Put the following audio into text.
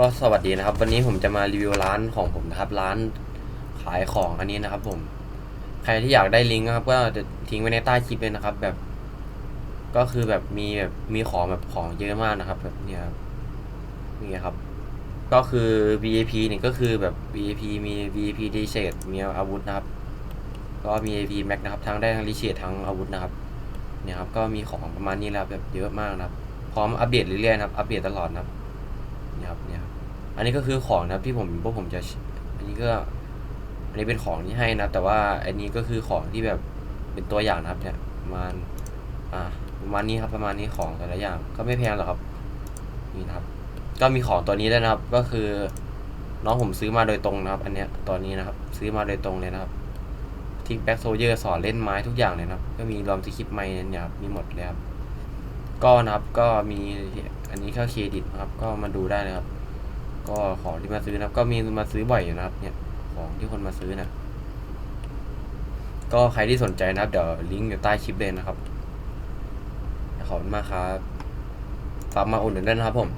ก็สวัสดีนะครับ วันนี้ผมจะมารีวิวร้านของผมนะครับร้านขายของอันนี้นะครับ ผม ใครที่อยากได้ลิงก์นะครับ ก็จะทิ้งไว้ในใต้คลิปเลยนะครับ แบบ ก็คือแบบมีแบบมีของแบบของเยอะมากนะครับ แบบเนี้ยครับนี่ครับ ก็คือ VIP เนี่ยก็คือแบบ VIP มี VIP d s h a d e มีอาวุธนะครับ ก็มี VIP Max นะครับ ทั้งได้ทั้งรีเชดทั้งอาวุธนะครับเนี่ยครับ ก็มีของประมาณนี้แหละครับแบบเยอะมากนะครับ พร้อมอัปเดตเรื่อยๆนะครับ อัปเดตตลอดนะครับ เนี่ยครับเนี่ยครับ อันนี้ก็คือของนะครับที่ผมพวกผมจะ อันนี้ก็ อันนี้เป็นของที่ให้นะ แต่ว่าอันนี้ก็คือของที่แบบเป็นตัวอย่างนะครับ เนี่ยประมาณอ่าประมาณนี้ครับประมาณนี้ของแต่ละอย่าง ก็ไม่แพงหรอกครับนี่นะครับ ก็มีของตัวนี้ด้วยนะครับ ก็คือ น้องผมซื้อมาโดยตรงนะครับ อันเนี้ยตอนนี้นะครับ ซื้อมาโดยตรงเลยนะครับทิกแบ็กโซเยอร์สอนเล่นไม้ทุกอย่างเลยนะครับ ก็มีรวมที่คลิปไม้เนี่ยครับมีหมดเลยครับก็นะครับก็มีอันนี้ค่เครดิตนะครับ ก็มาดูได้นะครับ ก็ของที่มาซื้อนะครับ ก็มีมาซื้อบ่อยอยู่นะครับ เนี่ย ของที่คนมาซื้อนะก็ใครที่สนใจนะครับ เดี๋ยวลิงก์อยู่ใต้คลิปเลยนะครับขอบคุณมากครับฝากมาอุดหนุนด้วยนะครับผม